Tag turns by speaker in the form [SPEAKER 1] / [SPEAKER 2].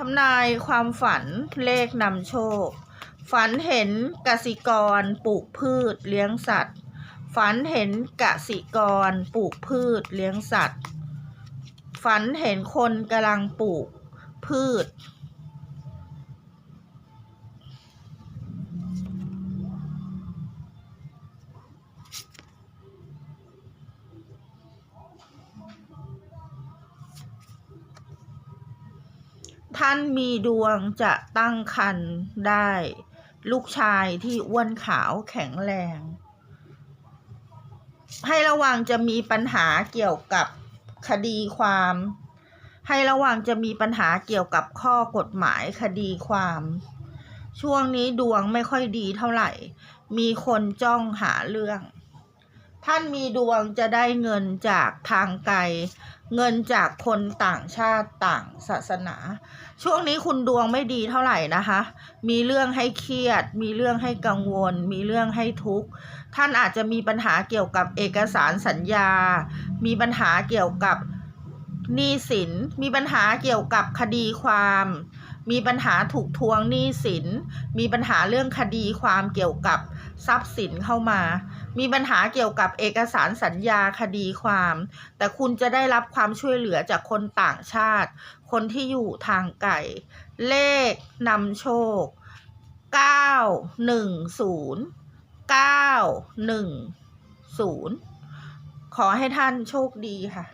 [SPEAKER 1] ทำนายความฝันเลขนำโชค ฝันเห็นกสิกรปลูกพืชเลี้ยงสัตว์ ฝันเห็นกสิกรปลูกพืชเลี้ยงสัตว์ ฝันเห็นคนกำลังปลูกพืช ท่านมีดวงจะตั้งครรภ์ได้ ลูกชายที่อ้วนขาวแข็งแรง ให้ระวังจะมีปัญหาเกี่ยวกับคดีความ ให้ระวังจะมีปัญหาเกี่ยวกับข้อกฎหมายคดีความ ช่วงนี้ดวงไม่ค่อยดีเท่าไหร่ มีคนจ้องหาเรื่อง ท่านมีดวงจะได้เงินจากทางไกล เงินจากคนต่างชาติต่างศาสนา ช่วงนี้คุณดวงไม่ดีเท่าไหร่นะคะ มีเรื่องให้เครียด มีเรื่องให้กังวล มีเรื่องให้ทุกข์ ท่านอาจจะมีปัญหาเกี่ยวกับเอกสารสัญญา มีปัญหาเกี่ยวกับหนี้สิน มีปัญหาเกี่ยวกับคดีความ มีปัญหาถูกทวงหนี้สิน มีปัญหาเรื่องคดีความเกี่ยวกับ ทรัพย์สินเข้ามา มีปัญหาเกี่ยวกับเอกสารสัญญาคดีความ แต่คุณจะได้รับความช่วยเหลือจากคนต่างชาติ คนที่อยู่ทางไกลเลขนำโชคเก้าหนึ่งศูนย์เก้าหนึ่งศูนย์ขอให้ท่านโชคดีค่ะ